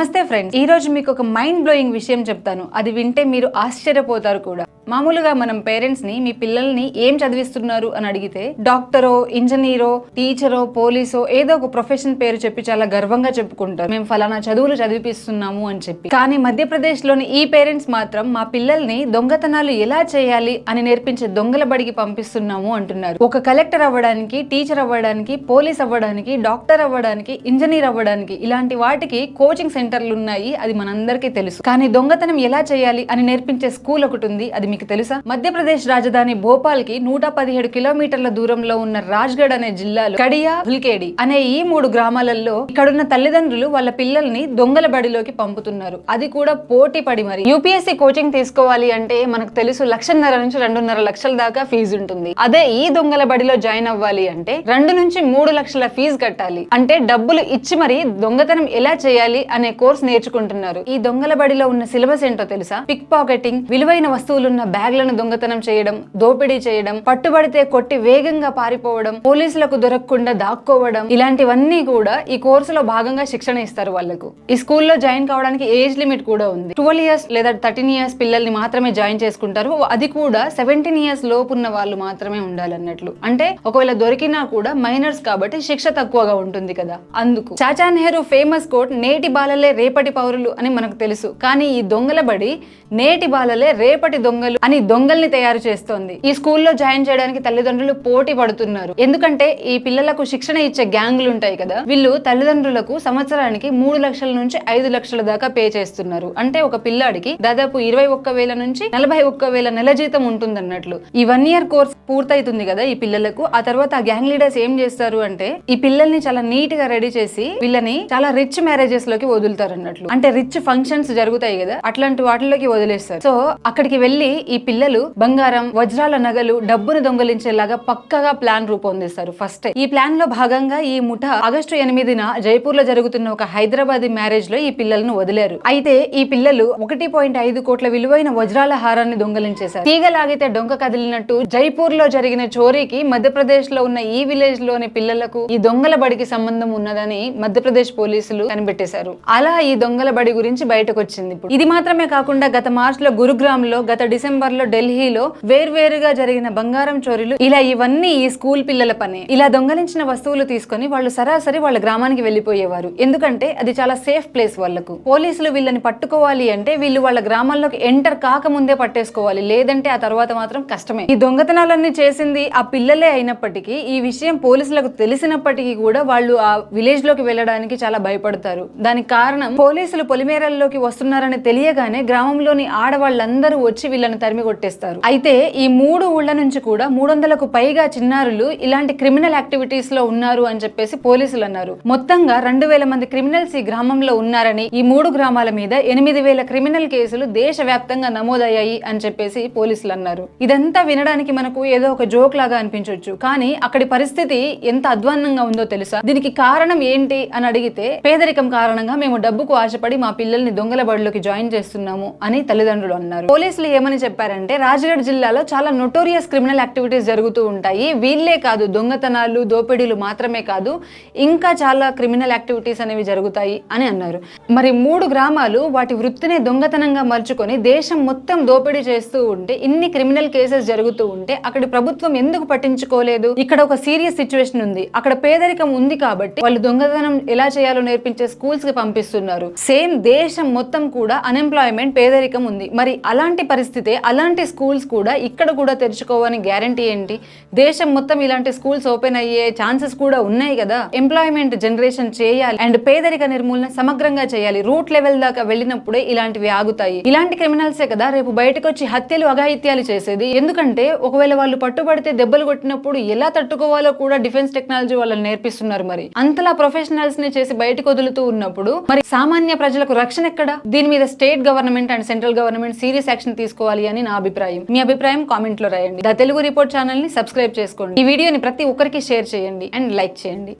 నమస్తే ఫ్రెండ్స్. ఈ రోజు మీకు ఒక మైండ్ బ్లోయింగ్ విషయం చెప్తాను. అది వింటే మీరు ఆశ్చర్యపోతారు కూడా. మామూలుగా మనం పేరెంట్స్ని మీ పిల్లల్ని ఏం చదివిస్తున్నారు అని అడిగితే డాక్టరో ఇంజనీరో టీచరో పోలీసో ఏదో ఒక ప్రొఫెషన్ పేరు చెప్పి చాలా గర్వంగా చెప్పుకుంటారు. మేము ఫలానా చదువులు చదివిపిస్తున్నాము అని చెప్పి. కానీ మధ్యప్రదేశ్లోని ఈ పేరెంట్స్ మాత్రం మా పిల్లల్ని దొంగతనాలు ఎలా చేయాలి అని నేర్పించే దొంగల బడికి పంపిస్తున్నాము అంటున్నారు. ఒక కలెక్టర్ అవ్వడానికి టీచర్ అవ్వడానికి పోలీస్ అవ్వడానికి డాక్టర్ అవ్వడానికి ఇంజనీర్ అవ్వడానికి ఇలాంటి వాటికి కోచింగ్ సెంటర్లు ఉన్నాయి అది మనందరికీ తెలుసు. కానీ దొంగతనం ఎలా చేయాలి అని నేర్పించే స్కూల్ ఒకటి ఉంది అది మీకు తెలుసా? మధ్యప్రదేశ్ రాజధాని భోపాల్కి నూట పదిహేడు కిలోమీటర్ల దూరంలో ఉన్న రాజ్గఢ్ అనే జిల్లాలో కడియా హుల్కేడి అనే ఈ మూడు గ్రామాలలో ఇక్కడున్న తల్లిదండ్రులు వాళ్ళ పిల్లల్ని దొంగల బడిలోకి పంపుతున్నారు. అది కూడా పోటీ పడి మరి. యూపీఎస్సీ కోచింగ్ తీసుకోవాలి అంటే మనకు తెలుసు లక్షన్నర నుంచి రెండున్నర లక్షల దాకా ఫీజు ఉంటుంది. అదే ఈ దొంగల బడిలో జాయిన్ అవ్వాలి అంటే రెండు నుంచి మూడు లక్షల ఫీజు కట్టాలి. అంటే డబ్బులు ఇచ్చి మరి దొంగతనం ఎలా చేయాలి అనే కోర్స్ నేర్చుకుంటున్నారు. ఈ దొంగల బడిలో ఉన్న సిలబస్ ఏంటో తెలుసా? పిక్ పాకెటింగ్ విలువైన వస్తువులున్న బ్యాగ్లను దొంగతనం చేయడం దోపిడీ చేయడం పట్టుబడితే కొట్టి వేగంగా పారిపోవడం పోలీసులకు దొరకకుండా దాక్కోవడం ఇలాంటివన్నీ కూడా ఈ కోర్సులో భాగంగా శిక్షణ ఇస్తారు వాళ్ళకు. ఈ స్కూల్లో జాయిన్ కావడానికి ఏజ్ లిమిట్ కూడా ఉంది. ట్వెల్వ్ ఇయర్స్ లేదా థర్టీన్ ఇయర్స్ పిల్లల్ని మాత్రమే జాయిన్ చేసుకుంటారు. అది కూడా సెవెంటీన్ ఇయర్స్ లోపు ఉన్న వాళ్ళు మాత్రమే ఉండాలన్నట్లు. అంటే ఒకవేళ దొరికినా కూడా మైనర్స్ కాబట్టి శిక్ష తక్కువగా ఉంటుంది కదా. అందుకు చాచా నెహ్రూ ఫేమస్ కోట్ నేటి బాలలే రేపటి పౌరులు అని మనకు తెలుసు. కానీ ఈ దొంగల బడి నేటి బాలలే రేపటి దొంగలు అని దొంగల్ని తయారు చేస్తోంది. ఈ స్కూల్లో జాయిన్ చేయడానికి తల్లిదండ్రులు పోటీ పడుతున్నారు. ఎందుకంటే ఈ పిల్లలకు శిక్షణ ఇచ్చే గ్యాంగులు ఉంటాయి కదా వీళ్ళు తల్లిదండ్రులకు సంవత్సరానికి మూడు లక్షల నుంచి ఐదు లక్షల దాకా పే చేస్తున్నారు. అంటే ఒక పిల్లాడికి దాదాపు ఇరవై ఒక్క వేల నుంచి నలభై ఒక్క వేల నెల జీతం ఉంటుందన్నట్లు. ఈ వన్ ఇయర్ కోర్స్ పూర్తయితుంది కదా ఈ పిల్లలకు. ఆ తర్వాత ఆ గ్యాంగ్ లీడర్స్ ఏం చేస్తారు అంటే ఈ పిల్లల్ని చాలా నీట్గా రెడీ చేసి వీళ్ళని చాలా రిచ్ మ్యారేజెస్లోకి వదులుతారు అన్నట్లు అంటే రిచ్ ఫంక్షన్స్ జరుగుతాయి కదా అట్లాంటి వాటిలోకి వదిలేస్తారు. సో అక్కడికి వెళ్ళి ఈ పిల్లలు బంగారం వజ్రాల నగలు డబ్బును దొంగలించేలాగా పక్కగా ప్లాన్ రూపొందిస్తారు. ఫస్ట్ ఈ ప్లాన్లో భాగంగా ఈ ముఠ ఆగస్టు ఎనిమిదిన జైపూర్లో జరుగుతున్న ఒక హైదరాబాద్ మ్యారేజ్లో ఈ పిల్లలను వదిలారు. అయితే ఈ పిల్లలు ఒకటి పాయింట్ ఐదు కోట్ల విలువైన వజ్రాల హారాన్ని దొంగలించేశారు. తీగలాగితే డొంక కదిలినట్టు జైపూర్లో జరిగిన చోరీకి మధ్యప్రదేశ్లో ఉన్న ఈ విలేజ్లోని పిల్లలకు ఈ దొంగల బడికి సంబంధం ఉన్నదని మధ్యప్రదేశ్ పోలీసులు కనిపెట్టేశారు. అలా ఈ దొంగల బడి గురించి బయటకు వచ్చింది ఇప్పుడు. ఇది మాత్రమే కాకుండా గత మార్చ్లో గురుగ్రామ్లో గత డిసెంబర్ లో ఢిల్లీలో వేర్వేరుగా జరిగిన బంగారం చోరీలు ఇలా ఇవన్నీ ఈ స్కూల్ పిల్లల పనే. ఇలా దొంగలించిన వస్తువులు తీసుకొని వాళ్ళు సరాసరి వాళ్ళ గ్రామానికి వెళ్ళిపోయేవారు ఎందుకంటే అది చాలా సేఫ్ ప్లేస్ వాళ్ళకు. పోలీసులు వీళ్ళని పట్టుకోవాలి అంటే వీళ్ళు వాళ్ళ గ్రామాల్లోకి ఎంటర్ కాకముందే పట్టేసుకోవాలి. లేదంటే ఆ తర్వాత మాత్రం కష్టమే. ఈ దొంగతనాలన్నీ చేసింది ఆ పిల్లలే అయినప్పటికీ ఈ విషయం పోలీసులకు తెలిసినప్పటికీ కూడా వాళ్ళు ఆ విలేజ్లోకి వెళ్ళడానికి చాలా భయపడతారు. దానికి కారణం పోలీసులు పొలిమేరల్లోకి వస్తున్నారని తెలియగానే గ్రామంలోని ఆడవాళ్ళందరూ వచ్చి వీళ్ళని తరిమి కొట్టేస్తారు. అయితే ఈ మూడు ఊళ్ళ నుంచి కూడా మూడు వందలకు పైగా చిన్నారులు ఇలాంటి క్రిమినల్ యాక్టివిటీస్లో ఉన్నారు అని చెప్పేసి పోలీసులు అన్నారు. మొత్తంగా రెండు వేల మంది క్రిమినల్స్ ఈ గ్రామంలో ఉన్నారని ఈ మూడు గ్రామాల మీద ఎనిమిది వేల క్రిమినల్ కేసులు దేశవ్యాప్తంగా నమోదయ్యాయి అని చెప్పేసి పోలీసులు అన్నారు. ఇదంతా వినడానికి మనకు ఏదో ఒక జోక్ లాగా అనిపించవచ్చు కానీ అక్కడి పరిస్థితి ఎంత అధ్వాన్నంగా ఉందో తెలుసా? దీనికి కారణం ఏంటి అని అడిగితే పేదరికం కారణంగా మేము డబ్బుకు ఆశపడి మా పిల్లల్ని దొంగల బడిలోకి జాయిన్ చేస్తున్నాము అని తల్లిదండ్రులు అన్నారు. పోలీసులు ఏమని చెప్పారంటే రాజగఢ్ జిల్లాలో చాలా నొటోరియస్ క్రిమినల్ యాక్టివిటీస్ జరుగుతూ ఉంటాయి. వీళ్ళే కాదు దొంగతనాలు దోపిడీలు మాత్రమే కాదు ఇంకా చాలా క్రిమినల్ యాక్టివిటీస్ అనేవి జరుగుతాయి అని అన్నారు. మరి మూడు గ్రామాలు వాటి వృత్తిని దొంగతనంగా మలుచుకొని దేశం మొత్తం దోపిడీ చేస్తూ ఉంటే ఇన్ని క్రిమినల్ కేసెస్ జరుగుతూ ఉంటే అక్కడ ప్రభుత్వం ఎందుకు పట్టించుకోలేదు? ఇక్కడ ఒక సీరియస్ సిచ్యువేషన్ ఉంది. అక్కడ పేదరికం ఉంది కాబట్టి వాళ్ళు దొంగతనం ఎలా చేయాలో నేర్పించే స్కూల్స్కి పంపిస్తున్నారు. సేమ్ దేశం మొత్తం కూడా అన్ఎంప్లాయ్మెంట్ పేదరికం ఉంది. మరి అలాంటి పరిస్థితే అలాంటి స్కూల్స్ కూడా ఇక్కడ కూడా తెరుచుకోవని గ్యారంటీ ఏంటి? దేశం మొత్తం ఇలాంటి స్కూల్స్ ఓపెన్ అయ్యే ఛాన్సెస్ కూడా ఉన్నాయి కదా. ఎంప్లాయ్మెంట్ జనరేషన్ చేయాలి అండ్ పేదరిక నిర్మూలన సమగ్రంగా చేయాలి. రూట్ లెవెల్ దాకా వెళ్ళినప్పుడే ఇలాంటివి ఆగుతాయి. ఇలాంటి క్రిమినల్సే కదా రేపు బయటకు వచ్చి హత్యలు అఘాయిత్యాలు చేసేది. ఎందుకంటే ఒకవేళ వాళ్ళు పట్టుబడితే దెబ్బలు కొట్టినప్పుడు ఎలా తట్టుకోవాలో కూడా డిఫెన్స్ టెక్నాలజీ వాళ్ళని నేర్పిస్తున్నారు మరి. అంతలా ప్రొఫెషనల్స్ని చేసి బయటకు వదులుతూ ఉన్నప్పుడు మరి సామాన్య ప్రజలకు రక్షణ ఎక్కడ? దీని మీద state government and central government serious action తీసుకోవాలి అని నా అభిప్రాయం. మీ అభిప్రాయం కామెంట్లో రాయండి. ద తెలుగు రిపోర్ట్ ఛానల్ని సబ్స్క్రైబ్ చేసుకోండి. ఈ వీడియోని ప్రతి ఒక్కరికి షేర్ చేయండి. అండ్ లైక్ చేయండి.